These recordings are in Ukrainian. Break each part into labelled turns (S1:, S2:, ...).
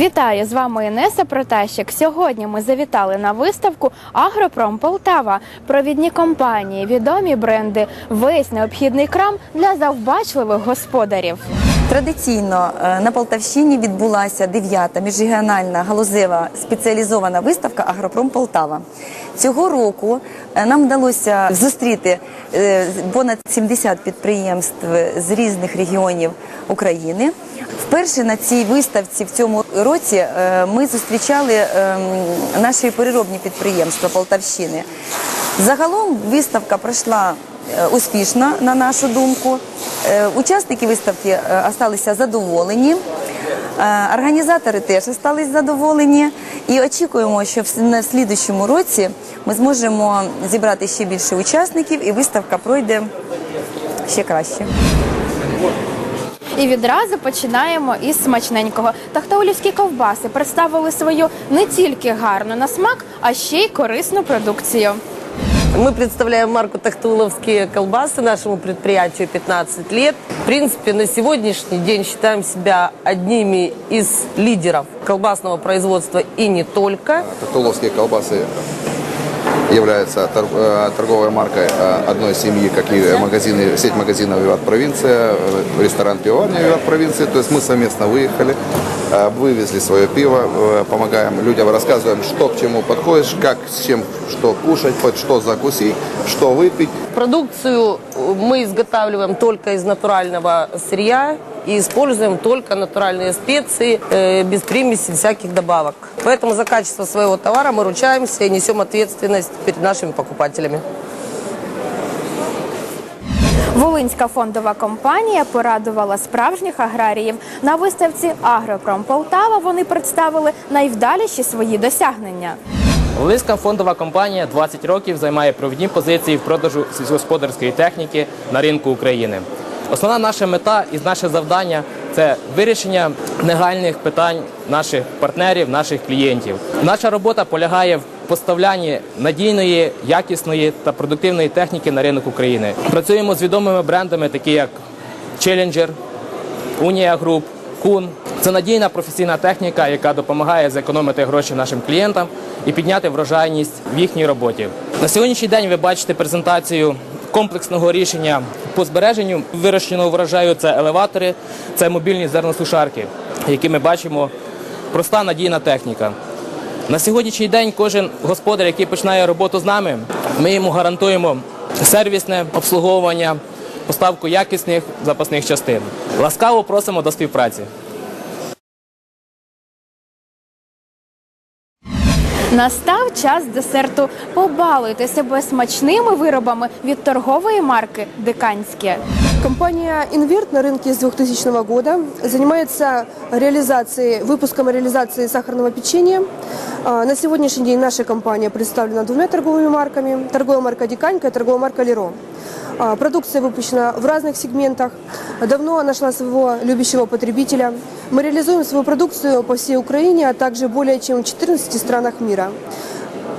S1: Вітаю з вами Інеса Протащик. Сьогодні ми завітали на виставку Агропром Полтава. Провідні компанії, відомі бренди, весь необхідний крам для завбачливих господарів.
S2: Традиційно е, на Полтавщині відбулася дев'ята міжрегіональна галузева спеціалізована виставка Агропром Полтава. Цього року е, нам вдалося зустріти е, понад 70 підприємств з різних регіонів України. Вперше на цій виставці в цьому році ми зустрічали ем, наші переробні підприємства Полтавщини. Загалом виставка пройшла успішно, на нашу думку. Е, Учасники виставки е, осталися задоволені. Е, Організатори теж остались задоволені і очікуємо, що на слідущому році ми зможемо зібрати ще більше учасників і виставка пройде ще краще.
S1: І відразу починаємо із смачненького. Тахтаулівські ковбаси представили свою не тільки гарну на смак, а ще й корисну продукцію.
S3: Мы представляем марку «Тахтуловские колбасы» нашему предприятию 15 лет. В принципе, на сегодняшний день считаем себя одними из лидеров колбасного производства и не только.
S4: Туловские колбасы являются тор- э, торговой маркой э, одной семьи, как и магазины, сеть магазинов «Виват Провинция», э, ресторан «Пивоварня «Виват Провинции». То есть мы совместно выехали, э, вывезли свое пиво, э, помогаем людям, рассказываем, что к чему подходит, как с чем что кушать, хоть что закусить, что выпить.
S3: Продукцию мы изготавливаем только из натурального сырья и используем только натуральные специи, э, без примесей всяких добавок. Поэтому за качество своего товара мы ручаемся и несем ответственность перед нашими покупателями.
S1: Волинська фондова компанія порадувала справжніх аграріїв. На виставці Агропром Полтава вони представили найвдаліші свої досягнення.
S5: Волинська фондова компанія 20 років займає провідні позиції в продажу сільськогосподарської техніки на ринку України. Основна наша мета і наше завдання це вирішення негальних питань наших партнерів, наших клієнтів. Наша робота полягає в поставлянні надійної, якісної та продуктивної техніки на ринок України. Працюємо з відомими брендами, такі як Challenger, Унія Груп, Кун. Це надійна професійна техніка, яка допомагає зекономити гроші нашим клієнтам і підняти врожайність в їхній роботі. На сьогоднішній день ви бачите презентацію комплексного рішення по збереженню вирощеного врожаю. Це елеватори, це мобільні зерносушарки, які ми бачимо. Проста надійна техніка. На сьогоднішній день кожен господар, який починає роботу з нами, ми йому гарантуємо сервісне обслуговування, поставку якісних запасних частин. Ласкаво просимо до співпраці.
S1: Настав час десерту. Побалуйте себе смачними виробами від торгової марки Диканське.
S6: Компания «Инверт» на рынке с 2000 года занимается реализацией, выпуском и реализацией сахарного печенья. А, На сегодняшний день наша компания представлена двумя торговыми марками. Торговая марка «Диканька» и торговая марка «Леро». А, Продукция выпущена в разных сегментах. Давно нашла своего любящего потребителя. Мы реализуем свою продукцию по всей Украине, а также более чем в 14 странах мира.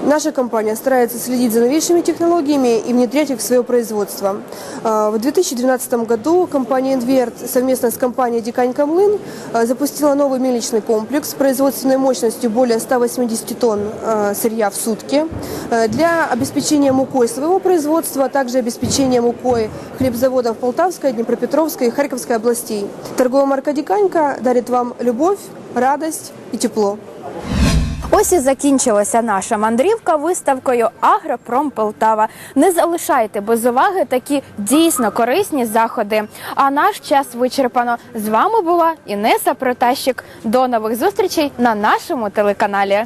S6: Наша компания старается следить за новейшими технологиями и внедрять их в свое производство. А, В 2012 году компания «Инверт» совместно с компанией «Дикань Камлын» а, запустила новый мельничный комплекс с производственной мощностью более 180 тонн а, сырья в сутки для обеспечения мукой своего производства, а также обеспечения мукой хлебзаводов Полтавской, Днепропетровской и Харьковской областей. Торговая марка «Диканька» дарит вам любовь, радость и тепло.
S1: Ось і закінчилася наша мандрівка виставкою Агропром Полтава. Не залишайте без уваги такі дійсно корисні заходи. А наш час вичерпано. З вами була Інеса Протащик. До нових зустрічей на нашому телеканалі.